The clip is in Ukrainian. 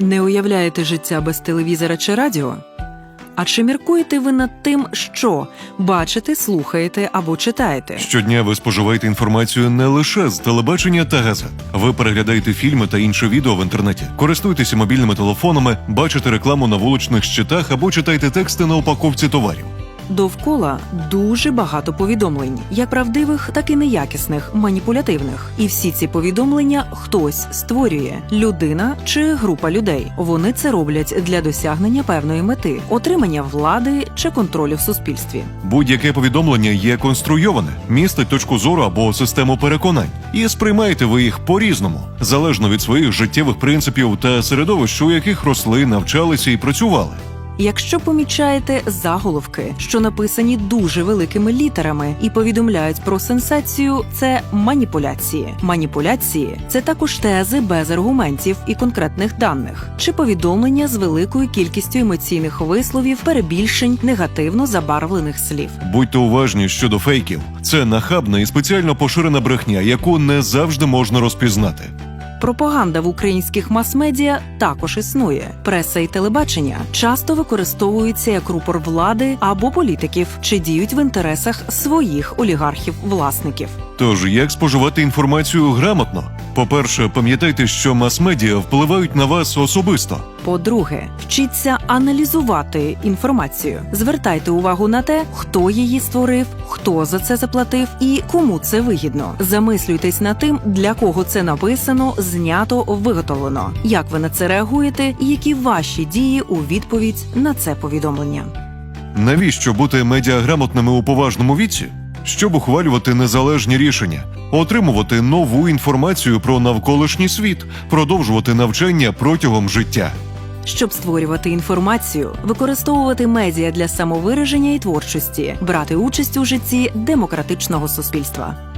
Не уявляєте життя без телевізора чи радіо? А чи міркуєте ви над тим, що бачите, слухаєте або читаєте? Щодня ви споживаєте інформацію не лише з телебачення та газет. Ви переглядаєте фільми та інше відео в інтернеті, користуєтеся мобільними телефонами, бачите рекламу на вуличних щитах або читаєте тексти на упаковці товарів. Довкола дуже багато повідомлень, як правдивих, так і неякісних, маніпулятивних. І всі ці повідомлення хтось створює людина чи група людей. Вони це роблять для досягнення певної мети, отримання влади чи контролю в суспільстві. Будь-яке повідомлення є конструйоване, містить точку зору або систему переконань, і сприймаєте ви їх по-різному, залежно від своїх життєвих принципів та середовищ, у яких росли, навчалися і працювали. Якщо помічаєте заголовки, що написані дуже великими літерами і повідомляють про сенсацію, це маніпуляції. Маніпуляції це також тези без аргументів і конкретних даних, чи повідомлення з великою кількістю емоційних висловів, перебільшень, негативно забарвлених слів. Будьте уважні щодо фейків. Це нахабна і спеціально поширена брехня, яку не завжди можна розпізнати. Пропаганда в українських мас-медіа також існує. Преса і телебачення часто використовуються як рупор влади або політиків, чи діють в інтересах своїх олігархів-власників. Тож як споживати інформацію грамотно? По-перше, пам'ятайте, що мас-медіа впливають на вас особисто. По-друге, вчіться аналізувати інформацію. Звертайте увагу на те, хто її створив, хто за це заплатив і кому це вигідно. Замислюйтесь над тим, для кого це написано, знято, виготовлено. Як ви на це реагуєте, і які ваші дії у відповідь на це повідомлення. Навіщо бути медіаграмотними у поважному віці? Щоб ухвалювати незалежні рішення, отримувати нову інформацію про навколишній світ, продовжувати навчання протягом життя. Щоб створювати інформацію, використовувати медіа для самовираження і творчості, брати участь у житті демократичного суспільства.